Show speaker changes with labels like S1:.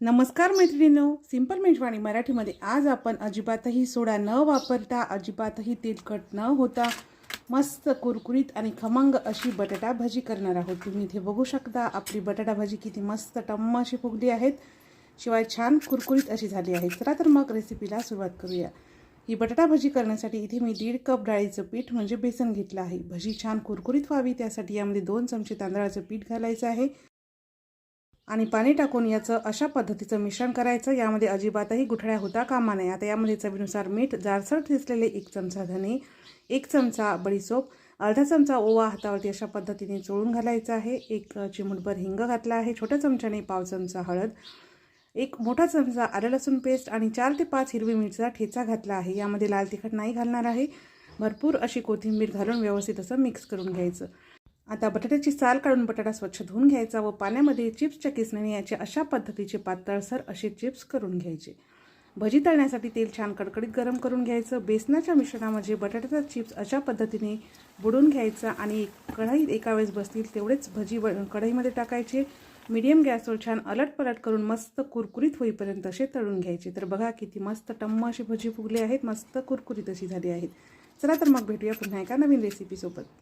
S1: नमस्कार मैत्रिणींनो सिंपल मेजवाणी मराठीमध्ये. आज आपण अजिबातही सोडा न वापरता अजिबातही तेलकट न होता मस्त कुरकुरीत आणि खमंग अशी बटाटा भाजी करणार आहोत. तुम्ही इथे बघू शकता आपली बटाटा भाजी किती मस्त टम्म अशी फुगली आहेत. शिवाय छान कुरकुरीत अशी झाली आहे. चला तर मग रेसिपीला सुरुवात करूया. ही बटाटा भाजी करण्यासाठी इथे मी दीड कप डाळीचं पीठ म्हणजे बेसन घेतलं आहे. भजी छान कुरकुरीत व्हावी त्यासाठी यामध्ये दोन चमचे तांदळाचं पीठ घालायचं आहे. आणि पाणी टाकून याचं अशा पद्धतीचं मिश्रण करायचं. यामध्ये अजिबातही गुठळ्या होता कामा नये. आता यामध्ये चवीनुसार मीठ जाडसर ठेचलेले एक चमचा धने एक चमचा बडीसोप अर्धा चमचा ओवा हातावरती अशा पद्धतीने चोळून घालायचा आहे. एक चिमूटभर हिंग घातला आहे. छोट्या चमच्याने पाव चमचा हळद एक मोठा चमचा आलं लसूण पेस्ट आणि चार ते पाच हिरवी मिरचा ठेचा घातला आहे. यामध्ये लाल तिखट नाही घालणार आहे. भरपूर अशी कोथिंबीर घालून व्यवस्थित असं मिक्स करून घ्यायचं. आता बटाट्याची साल काढून बटाटा स्वच्छ धुवून घ्यायचा व पाण्यामध्ये चिप्सच्या किसण्याने याचे अशा पद्धतीचे पातळसर असे चिप्स करून घ्यायचे. भजी तळण्यासाठी तेल छान कडकडीत गरम करून घ्यायचं. बेसनाच्या मिश्रणामध्ये बटाट्याचा चिप्स अशा पद्धतीने बुडून घ्यायचा आणि कढईत एका वेळेस बसतील तेवढेच भजी ब कढईमध्ये टाकायचे. मीडियम गॅसवर छान अलट पलट करून मस्त कुरकुरीत होईपर्यंत असे तळून घ्यायचे. तर बघा किती मस्त टम्म अशी भजी फुगले आहेत. मस्त कुरकुरीत अशी झाली आहेत. चला तर मग भेटूया पुन्हा एका नवीन रेसिपीसोबत